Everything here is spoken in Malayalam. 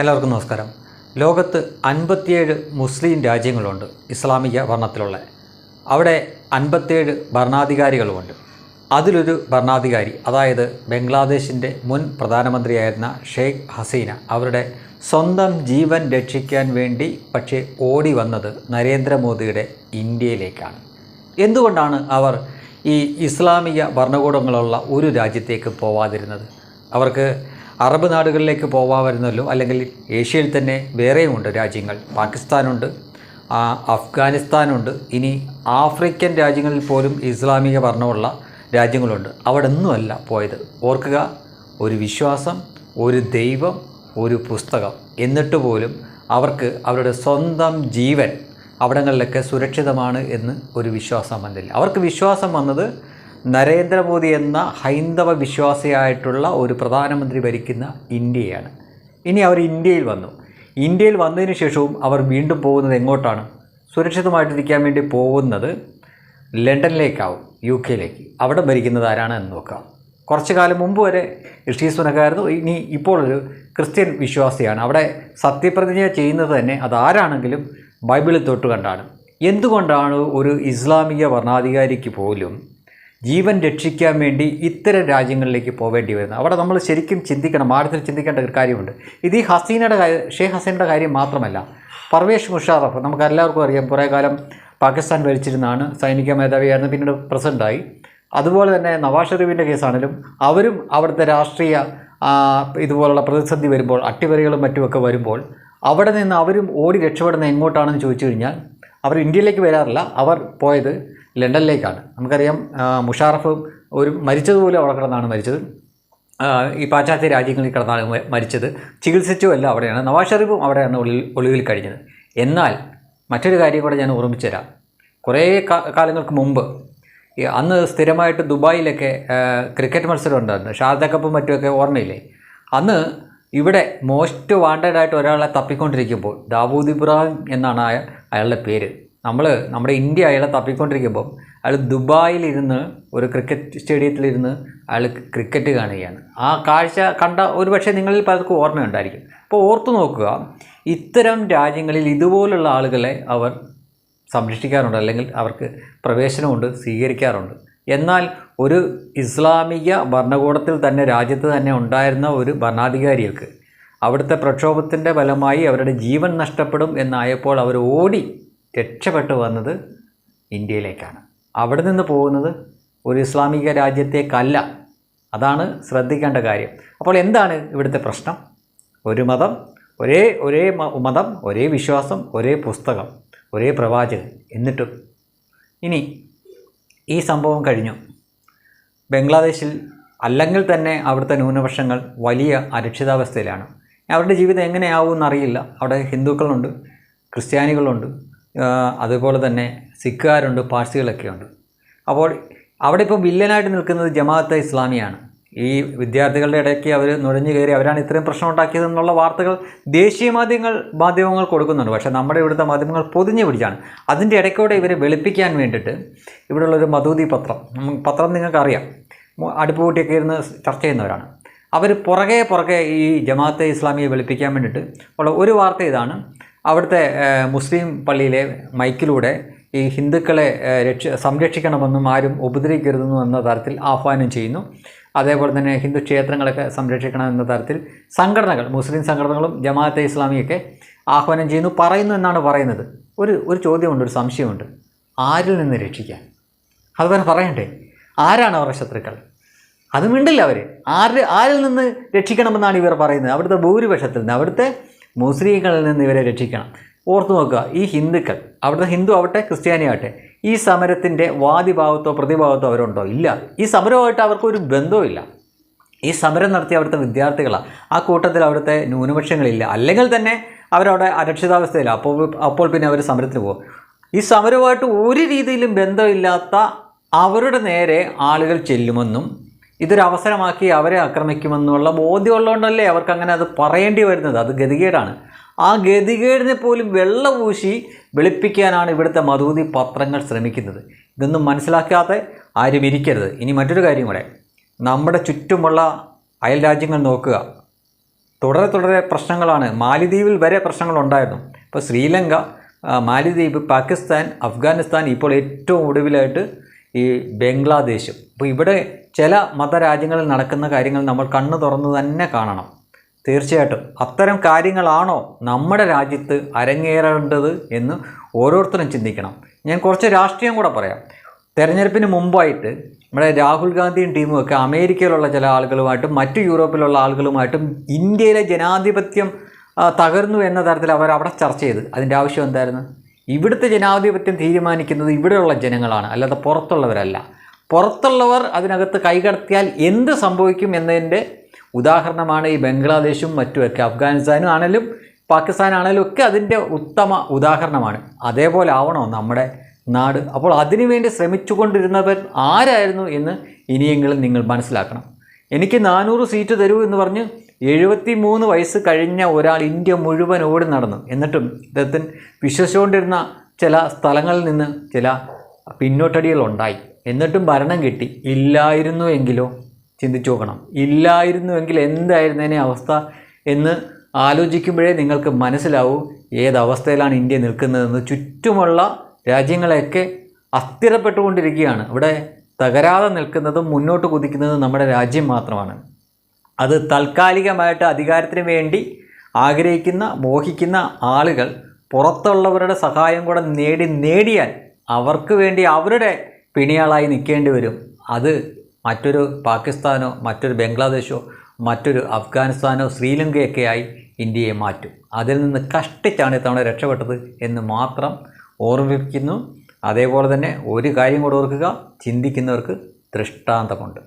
എല്ലാവർക്കും നമസ്കാരം. ലോകത്ത് അൻപത്തിയേഴ് മുസ്ലിം രാജ്യങ്ങളുണ്ട് ഇസ്ലാമിക വർണത്തിലുള്ള അവിടെ അൻപത്തിയേഴ് ഭരണാധികാരികളുമുണ്ട്. അതിലൊരു ഭരണാധികാരി അതായത് ബംഗ്ലാദേശിന്റെ മുൻ പ്രധാനമന്ത്രിയായിരുന്ന ഷെയ്ഖ് ഹസീന അവരുടെ സ്വന്തം ജീവൻ രക്ഷിക്കാൻ വേണ്ടി പക്ഷേ ഓടി വന്നത് നരേന്ദ്രമോദിയുടെ ഇന്ത്യയിലേക്കാണ്. എന്തുകൊണ്ടാണ് അവർ ഈ ഇസ്ലാമിക ഭരണകൂടങ്ങളുള്ള ഒരു രാജ്യത്തേക്ക് പോവാതിരുന്നത്? അവർക്ക് അറബ് നാടുകളിലേക്ക് പോവാമായിരുന്നല്ലോ. അല്ലെങ്കിൽ ഏഷ്യയിൽ തന്നെ വേറെയുമുണ്ട് രാജ്യങ്ങൾ. പാകിസ്ഥാനുണ്ട് അഫ്ഗാനിസ്ഥാനുണ്ട്. ഇനി ആഫ്രിക്കൻ രാജ്യങ്ങളിൽ പോലും ഇസ്ലാമിക ഭരണമുള്ള രാജ്യങ്ങളുണ്ട്. അവിടെ ഒന്നുമല്ല പോയത്. ഓർക്കുക ഒരു വിശ്വാസം ഒരു ദൈവം ഒരു പുസ്തകം. എന്നിട്ട് പോലും അവർക്ക് അവരുടെ സ്വന്തം ജീവൻ അവിടങ്ങളിലൊക്കെ സുരക്ഷിതമാണ് എന്ന് ഒരു വിശ്വാസം വന്നില്ല. അവർക്ക് വിശ്വാസം വന്നത് നരേന്ദ്രമോദി എന്ന ഹൈന്ദവ വിശ്വാസിയായിട്ടുള്ള ഒരു പ്രധാനമന്ത്രി ഭരിക്കുന്ന ഇന്ത്യയാണ്. ഇനി അവർ ഇന്ത്യയിൽ വന്നു. ഇന്ത്യയിൽ വന്നതിന് ശേഷവും അവർ വീണ്ടും പോകുന്നത് എങ്ങോട്ടാണ്? സുരക്ഷിതമായിട്ടിരിക്കാൻ വേണ്ടി പോകുന്നത് ലണ്ടനിലേക്കാവും യു കെയിലേക്ക്. അവിടെ ഭരിക്കുന്നത് ആരാണ് എന്ന് നോക്കാം. കുറച്ചു കാലം മുമ്പ് വരെ ഋഷി ഇനി ഇപ്പോൾ ഒരു ക്രിസ്ത്യൻ വിശ്വാസിയാണ്. അവിടെ സത്യപ്രതിജ്ഞ ചെയ്യുന്നത് തന്നെ അതാരാണെങ്കിലും ബൈബിളിൽ തൊട്ട് കണ്ടാണ്. എന്തുകൊണ്ടാണ് ഒരു ഇസ്ലാമിക ഭരണാധികാരിക്ക് പോലും ജീവൻ രക്ഷിക്കാൻ വേണ്ടി ഇത്തരം രാജ്യങ്ങളിലേക്ക് പോവേണ്ടി വരുന്നത് അവിടെ നമ്മൾ ശരിക്കും ചിന്തിക്കണം ആഴത്തിൽ ചിന്തിക്കേണ്ട ഒരു കാര്യമുണ്ട്. ഇത് ഈ ഹസീനയുടെ കാര്യം ഷെയ്ഖ് ഹസീനയുടെ കാര്യം മാത്രമല്ല പർവേഷ് മുഷാറഫ് നമുക്ക് എല്ലാവർക്കും അറിയാം കുറേ കാലം പാകിസ്ഥാൻ ഭരിച്ചിരുന്നാണ് സൈനിക മേധാവിയായിരുന്നു പിന്നീട് പ്രസിഡന്റായി അതുപോലെ തന്നെ നവാസ് ഷെറീഫിന്റെ കേസാണെങ്കിലും അവരും അവിടുത്തെ രാഷ്ട്രീയ ഇതുപോലുള്ള പ്രതിസന്ധി വരുമ്പോൾ അട്ടിമറികളും മറ്റുമൊക്കെ വരുമ്പോൾ അവിടെ നിന്ന് അവരും ഓടി രക്ഷപ്പെടുന്ന എങ്ങോട്ടാണെന്ന് ചോദിച്ചു കഴിഞ്ഞാൽ അവർ ഇന്ത്യയിലേക്ക് വരാറില്ല. അവർ പോയത് ലണ്ടനിലേക്കാണ്. നമുക്കറിയാം മുഷാറഫ് ഒരു മരിച്ചതുപോലെ അവിടെ കിടന്നാണ് മരിച്ചത്. ഈ പാശ്ചാത്യ രാജ്യങ്ങളിൽ കിടന്നാണ് മരിച്ചത്. ചികിത്സിച്ചു അല്ല അവിടെയാണ്. നവാസ് ഷെറീഫും അവിടെയാണ് ഒളിവിൽ കഴിഞ്ഞത്. എന്നാൽ മറ്റൊരു കാര്യം കൂടെ ഞാൻ ഓർമ്മിച്ചു തരാം. കുറേ കാലങ്ങൾക്ക് മുമ്പ് അന്ന് സ്ഥിരമായിട്ട് ദുബായിലൊക്കെ ക്രിക്കറ്റ് മത്സരം ഉണ്ടായിരുന്നു. ഷാർജ കപ്പും മറ്റുമൊക്കെ ഓർമ്മയില്ലേ? അന്ന് ഇവിടെ മോസ്റ്റ് വാണ്ടഡ് ആയിട്ട് ഒരാളെ തപ്പിക്കൊണ്ടിരിക്കുമ്പോൾ ദാവൂദ് ഇബ്രാഹിം എന്നാണ് അയാളുടെ പേര്. നമ്മൾ നമ്മുടെ ഇന്ത്യ അയാളെ തപ്പിക്കൊണ്ടിരിക്കുമ്പം അയാൾ ദുബായിലിരുന്ന് ഒരു ക്രിക്കറ്റ് സ്റ്റേഡിയത്തിലിരുന്ന് അയാൾ ക്രിക്കറ്റ് കാണുകയാണ്. ആ കാഴ്ച കണ്ട ഒരുപക്ഷെ നിങ്ങളിൽ പലർക്കും ഓർമ്മയുണ്ടായിരിക്കും. അപ്പോൾ ഓർത്തു നോക്കുക ഇത്തരം രാജ്യങ്ങളിൽ ഇതുപോലുള്ള ആളുകളെ അവർ സംരക്ഷിക്കാറുണ്ട് അല്ലെങ്കിൽ അവർക്ക് പ്രവേശനമുണ്ട് സ്വീകരിക്കാറുണ്ട്. എന്നാൽ ഒരു ഇസ്ലാമിക ഭരണകൂടത്തിൽ തന്നെ രാജ്യത്ത് തന്നെ ഉണ്ടായിരുന്ന ഒരു ഭരണാധികാരികൾക്ക് അവിടുത്തെ പ്രക്ഷോഭത്തിന്റെ ഫലമായി അവരുടെ ജീവൻ നഷ്ടപ്പെടും എന്നായപ്പോൾ അവർ ഓടി രക്ഷപ്പെട്ടു വന്നത് ഇന്ത്യയിലേക്കാണ്. അവിടെ നിന്ന് പോകുന്നത് ഒരു ഇസ്ലാമിക രാജ്യത്തേക്കല്ല. അതാണ് ശ്രദ്ധിക്കേണ്ട കാര്യം. അപ്പോൾ എന്താണ് ഇവിടുത്തെ പ്രശ്നം? ഒരു മതം ഒരേ ഒരേ മതം ഒരേ വിശ്വാസം ഒരേ പുസ്തകം ഒരേ പ്രവാചകൻ എന്നിട്ടും. ഇനി ഈ സംഭവം കഴിഞ്ഞു. ബംഗ്ലാദേശിൽ അല്ലെങ്കിൽ തന്നെ അവിടുത്തെ ന്യൂനപക്ഷങ്ങൾ വലിയ അരക്ഷിതാവസ്ഥയിലാണ്. അവരുടെ ജീവിതം എങ്ങനെയാവും എന്നറിയില്ല അവിടെ ഹിന്ദുക്കളുണ്ട് ക്രിസ്ത്യാനികളുണ്ട് അതുപോലെ തന്നെ സിഖുകാരുണ്ട് പാഴ്സികളൊക്കെയുണ്ട്. അപ്പോൾ അവിടെ ഇപ്പോൾ വില്ലനായിട്ട് നിൽക്കുന്നത് ജമാഅത്തെ ഇസ്ലാമിയാണ്. ഈ വിദ്യാർത്ഥികളുടെ ഇടയ്ക്ക് അവർ നുഴഞ്ഞു കയറി അവരാണ് ഇത്രയും പ്രശ്നം ഉണ്ടാക്കിയതെന്നുള്ള വാർത്തകൾ ദേശീയ മാധ്യമങ്ങൾ മാധ്യമങ്ങൾ കൊടുക്കുന്നുണ്ട്. പക്ഷേ നമ്മുടെ ഇവിടുത്തെ മാധ്യമങ്ങൾ പൊതിഞ്ഞു പിടിച്ചാണ്. അതിന്റെ ഇടയ്ക്കൂടെ ഇവരെ വെളുപ്പിക്കാൻ വേണ്ടിയിട്ട് ഇവിടെയുള്ളൊരു മധൂതി പത്രം പത്രം നിങ്ങൾക്കറിയാം. അടുപ്പ് കൂട്ടിയൊക്കെ ഇരുന്ന് ചർച്ച ചെയ്യുന്നവരാണ്. അവർ പുറകെ പുറകെ ഈ ജമാഅത്തെ ഇസ്ലാമിയെ വെളുപ്പിക്കാൻ വേണ്ടിയിട്ട് ഉള്ള ഒരു വാർത്ത ഇതാണ്. അവിടുത്തെ മുസ്ലിം പള്ളിയിലെ മൈക്കിലൂടെ ഈ ഹിന്ദുക്കളെ രക്ഷ സംരക്ഷിക്കണമെന്നും ആരും ഉപദ്രവിക്കരുതെന്നും എന്ന തരത്തിൽ ആഹ്വാനം ചെയ്യുന്നു. അതേപോലെ തന്നെ ഹിന്ദു ക്ഷേത്രങ്ങളൊക്കെ സംരക്ഷിക്കണം എന്ന തരത്തിൽ സംഘടനകൾ മുസ്ലിം സംഘടനകളും ജമാഅത്തെ ഇസ്ലാമിയൊക്കെ ആഹ്വാനം ചെയ്യുന്നു. പറയുന്നു എന്നാണ് പറയുന്നത്. ഒരു ഒരു ചോദ്യമുണ്ട് ഒരു സംശയമുണ്ട്. ആരിൽ നിന്ന് രക്ഷിക്കാൻ? അതുപോലെ പറയണ്ടേ? ആരാണ് അവരുടെ ശത്രുക്കൾ? അത് മിണ്ടില്ല അവർ ആര് ആരിൽ നിന്ന് രക്ഷിക്കണമെന്നാണ് ഇവർ പറയുന്നത്. അവിടുത്തെ ഭൂരിപക്ഷത്തിൽ നിന്ന് അവിടുത്തെ മുസ്ലിങ്ങളിൽ നിന്ന് ഇവരെ രക്ഷിക്കണം. ഓർത്തു നോക്കുക ഈ ഹിന്ദുക്കൾ അവിടുത്തെ ഹിന്ദു ആവട്ടെ ക്രിസ്ത്യാനി ആവട്ടെ ഈ സമരത്തിന്റെ വാദിഭാവത്തോ പ്രതിഭാവത്തോ അവരുണ്ടോ? ഇല്ല. ഈ സമരവുമായിട്ട് അവർക്കൊരു ബന്ധവുമില്ല ഈ സമരം നടത്തിയ അവിടുത്തെ വിദ്യാർത്ഥികളാണ് ആ കൂട്ടത്തിൽ അവിടുത്തെ ന്യൂനപക്ഷങ്ങളില്ല. അല്ലെങ്കിൽ തന്നെ അവരവിടെ അരക്ഷിതാവസ്ഥയില്ല അപ്പോൾ അപ്പോൾ പിന്നെ അവർ സമരത്തിന് പോകും ഈ സമരവുമായിട്ട് ഒരു രീതിയിലും ബന്ധമില്ലാത്ത അവരുടെ നേരെ ആളുകൾ ചെല്ലുമെന്നും ഇതൊരു അവസരമാക്കി അവരെ ആക്രമിക്കുമെന്നുള്ള ബോധ്യമുള്ളതുകൊണ്ടല്ലേ അവർക്ക് അങ്ങനെ അത് പറയേണ്ടി വരുന്നത്. അത് ഗതികേടാണ്. ആ ഗതികേടിനെ പോലും വെള്ളപൂശി വെളുപ്പിക്കാനാണ് ഇവിടുത്തെ മധൂതി പത്രങ്ങൾ ശ്രമിക്കുന്നത്. ഇതൊന്നും മനസ്സിലാക്കാതെ ആരും ഇരിക്കരുത്. ഇനി മറ്റൊരു കാര്യം കൂടെ. നമ്മുടെ ചുറ്റുമുള്ള അയൽ രാജ്യങ്ങൾ നോക്കുക. തുടരെ തുടരെ പ്രശ്നങ്ങളാണ്. മാലിദ്വീപിൽ വരെ പ്രശ്നങ്ങളുണ്ടായിരുന്നു. ഇപ്പോൾ ശ്രീലങ്ക മാലിദ്വീപ് പാകിസ്ഥാൻ അഫ്ഗാനിസ്ഥാൻ ഇപ്പോൾ ഏറ്റവും ഒടുവിലായിട്ട് ഈ ബംഗ്ലാദേശും. അപ്പോൾ ഇവിടെ ചില മതരാജ്യങ്ങളിൽ നടക്കുന്ന കാര്യങ്ങൾ നമ്മൾ കണ്ണു തുറന്ന് തന്നെ കാണണം. തീർച്ചയായിട്ടും. അത്തരം കാര്യങ്ങളാണോ നമ്മുടെ രാജ്യത്ത് അരങ്ങേറേണ്ടത് എന്ന് ഓരോരുത്തരും ചിന്തിക്കണം. ഞാൻ കുറച്ച് രാഷ്ട്രീയം കൂടെ പറയാം. തെരഞ്ഞെടുപ്പിന് മുമ്പായിട്ട് നമ്മുടെ രാഹുൽ ഗാന്ധിയും ടീമും ഒക്കെ അമേരിക്കയിലുള്ള ചില ആളുകളുമായിട്ടും മറ്റു യൂറോപ്പിലുള്ള ആളുകളുമായിട്ടും ഇന്ത്യയിലെ ജനാധിപത്യം തകർന്നു എന്ന തരത്തിൽ അവർ അവിടെ ചർച്ച ചെയ്ത്. അതിന്റെ ആവശ്യം എന്തായിരുന്നു? ഇവിടുത്തെ ജനാധിപത്യം തീരുമാനിക്കുന്നത് ഇവിടെയുള്ള ജനങ്ങളാണ് അല്ലാതെ പുറത്തുള്ളവരല്ല. പുറത്തുള്ളവർ അതിനകത്ത് കൈകടത്തിയാൽ എന്ത് സംഭവിക്കും എന്നതിന്റെ ഉദാഹരണമാണ് ഈ ബംഗ്ലാദേശും മറ്റുമൊക്കെ. അഫ്ഗാനിസ്ഥാനും ആണെങ്കിലും പാകിസ്ഥാനാണെങ്കിലും ഒക്കെ അതിന്റെ ഉത്തമ ഉദാഹരണമാണ്. അതേപോലെ ആവണോ നമ്മുടെ നാട്? അപ്പോൾ അതിനുവേണ്ടി ശ്രമിച്ചുകൊണ്ടിരുന്നവർ ആരായിരുന്നു എന്ന് ഇനിയെങ്കിലും നിങ്ങൾ മനസ്സിലാക്കണം. എനിക്ക് നാനൂറ് സീറ്റ് തരൂ എന്ന് പറഞ്ഞ് എഴുപത്തി മൂന്ന് വയസ്സ് കഴിഞ്ഞ ഒരാൾ ഇന്ത്യ മുഴുവൻ ഓടി നടന്നു. എന്നിട്ടും ഇദ്ദേഹത്തിന് വിശ്വസിച്ചുകൊണ്ടിരുന്ന ചില സ്ഥലങ്ങളിൽ നിന്ന് ചില പിന്നോട്ടടികൾ ഉണ്ടായി എന്നിട്ടും ഭരണം കിട്ടി. ഇല്ലായിരുന്നു എങ്കിലോ ചിന്തിച്ചു നോക്കണം. ഇല്ലായിരുന്നുവെങ്കിൽ എന്തായിരുന്നതിനെ അവസ്ഥ എന്ന് ആലോചിക്കുമ്പോഴേ നിങ്ങൾക്ക് മനസ്സിലാവൂ ഏതവസ്ഥയിലാണ് ഇന്ത്യ നിൽക്കുന്നതെന്ന്. ചുറ്റുമുള്ള രാജ്യങ്ങളെയൊക്കെ അസ്ഥിരപ്പെട്ടുകൊണ്ടിരിക്കുകയാണ്. ഇവിടെ തകരാതെ നിൽക്കുന്നതും മുന്നോട്ട് കുതിക്കുന്നതും നമ്മുടെ രാജ്യം മാത്രമാണ്. അത് താൽക്കാലികമായിട്ട് അധികാരത്തിന് വേണ്ടി ആഗ്രഹിക്കുന്ന മോഹിക്കുന്ന ആളുകൾ പുറത്തുള്ളവരുടെ സഹായം കൂടെ നേടി നേടിയാൽ അവർക്ക് വേണ്ടി അവരുടെ പിണിയാളായി നിൽക്കേണ്ടി വരും. അത് മറ്റൊരു പാകിസ്ഥാനോ മറ്റൊരു ബംഗ്ലാദേശോ മറ്റൊരു അഫ്ഗാനിസ്ഥാനോ ശ്രീലങ്കയൊക്കെ ആയി ഇന്ത്യയെ മാറ്റും. അതിൽ നിന്ന് കഷ്ടിച്ചാണ് ഇത്തവണ രക്ഷപ്പെട്ടത് എന്ന് മാത്രം ഓർമ്മിപ്പിക്കുന്നു. അതേപോലെ തന്നെ ഒരു കാര്യം കൂടെ ഓർക്കുക ചിന്തിക്കുന്നവർക്ക് ദൃഷ്ടാന്തമുണ്ട്.